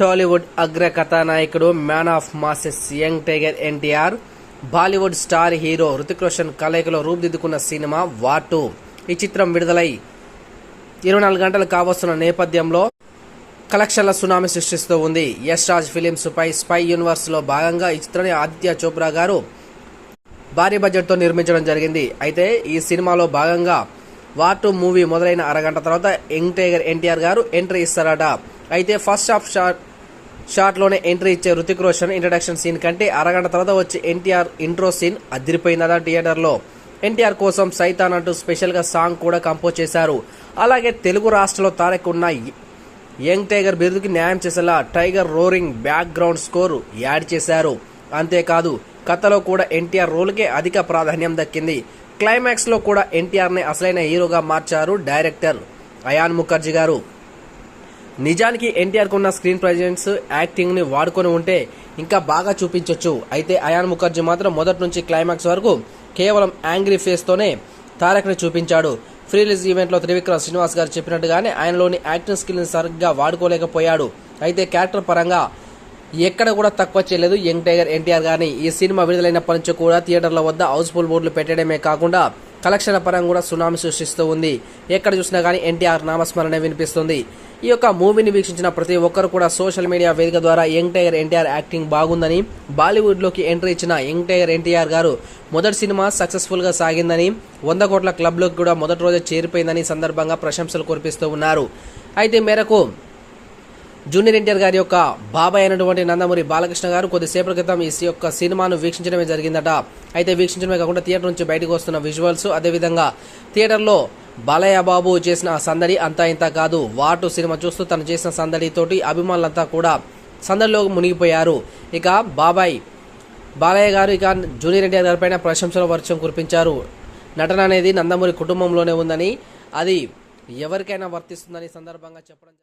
టాలీవుడ్ అగ్ర కథానాయకుడు man of masses young tiger NTR Bollywood star hero Hrithik Roshan కలయికలో రూపుదిద్దుకున్న సినిమా వాటు ఈ చిత్రం విడుదలై ఇరవై నాలుగు గంటలు కావస్తున్న నేపథ్యంలో కలెక్షన్ల సునామీ సృష్టిస్తూ ఉంది. యశ్ రాజ్ ఫిలిమ్స్ పై స్పై యూనివర్స్లో భాగంగా ఈ చిత్రాన్ని ఆదిత్య చోప్రా గారు భారీ బడ్జెట్తో నిర్మించడం జరిగింది. అయితే ఈ సినిమాలో భాగంగా వార్ మూవీ మొదలైన అరగంట తర్వాత యంగ్ టైగర్ ఎన్టీఆర్ గారు ఎంట్రీ ఇస్తారట. అయితే ఫస్ట్ హాఫ్ షాట్ షాట్లోనే ఎంట్రీ ఇచ్చే రుతిక్ రోషన్ ఇంట్రడక్షన్ సీన్ కంటే అరగంట తర్వాత వచ్చే ఎన్టీఆర్ ఇంట్రో సీన్ అదిరిపోయిందట థియేటర్లో. ఎన్టీఆర్ కోసం సైతాన్ అంటూ స్పెషల్గా సాంగ్ కూడా కంపోజ్ చేశారు. అలాగే తెలుగు రాష్ట్రంలో తారక్ ఉన్న యంగ్ టైగర్ బిరుదుకి న్యాయం చేసేలా tiger roaring background score add చేశారు. అంతేకాదు కథలో కూడా ఎన్టీఆర్ రోల్కే అధిక ప్రాధాన్యం దక్కింది. క్లైమాక్స్లో కూడా ఎన్టీఆర్ని అసలైన హీరోగా మార్చారు డైరెక్టర్ అయాన్ ముఖర్జీ గారు. నిజానికి ఎన్టీఆర్ కున్న స్క్రీన్ ప్రజెన్స్ యాక్టింగ్ని వాడుకొని ఉంటే ఇంకా బాగా చూపించొచ్చు. అయితే అయాన్ ముఖర్జీ మాత్రం మొదటి నుంచి క్లైమాక్స్ వరకు కేవలం యాంగ్రీ ఫేస్ తోనే తారక్ని చూపించాడు. ఫ్రీ రిలీజ్ ఈవెంట్లో త్రివిక్రమ్ శ్రీనివాస్ గారు చెప్పినట్టుగానే ఆయనలోని యాక్టింగ్ స్కిల్ని సరిగ్గా వాడుకోలేకపోయాడు. అయితే క్యారెక్టర్ పరంగా ఎక్కడ కూడా తక్కువ చేయలేదు యంగ్ టైగర్ ఎన్టీఆర్ గారిని. ఈ సినిమా విడుదలైనప్పటి నుంచి కూడా థియేటర్ల వద్ద హౌస్ఫుల్ బోర్డులు పెట్టడమే కాకుండా కలెక్షన్ల పరంగా కూడా సునామీ సృష్టిస్తూ ఉంది. ఎక్కడ చూసినా కానీ ఎన్టీఆర్ నామస్మరణ వినిపిస్తుంది. ఈ యొక్క మూవీని వీక్షించిన ప్రతి ఒక్కరు కూడా సోషల్ మీడియా వేదిక ద్వారా యంగ్ టైగర్ ఎన్టీఆర్ యాక్టింగ్ బాగుందని బాలీవుడ్లోకి ఎంట్రీ ఇచ్చిన యంగ్ టైగర్ ఎన్టీఆర్ గారు మొదటి సినిమా సక్సెస్ఫుల్గా సాగిందని వంద కోట్ల క్లబ్లోకి కూడా మొదటి రోజే చేరిపోయిందని సందర్భంగా ప్రశంసలు కురిపిస్తూ ఉన్నారు. అయితే మేరకు జూనియర్ ఎన్టీఆర్ గారి యొక్క బాబాయ్ అయినటువంటి నందమూరి బాలకృష్ణ గారు కొద్దిసేపటి క్రితం ఈ యొక్క సినిమాను వీక్షించడమే జరిగిందట. అయితే వీక్షించడమే కాకుండా థియేటర్ నుంచి బయటకు వస్తున్న విజువల్స్ అదేవిధంగా థియేటర్లో బాలయ్య బాబు చేసిన ఆ సందడి అంతా ఇంత కాదు. వాటు సినిమా చూస్తూ తను చేసిన సందడితోటి అభిమానులంతా కూడా సందడిలో మునిగిపోయారు. ఇక బాబాయ్ బాలయ్య గారు ఇక జూనియర్ ఎన్టీఆర్ గారి పైన ప్రశంసల వర్షం కురిపించారు. నటన అనేది నందమూరి కుటుంబంలోనే ఉందని అది ఎవరికైనా వర్తిస్తుందని సందర్భంగా చెప్పడం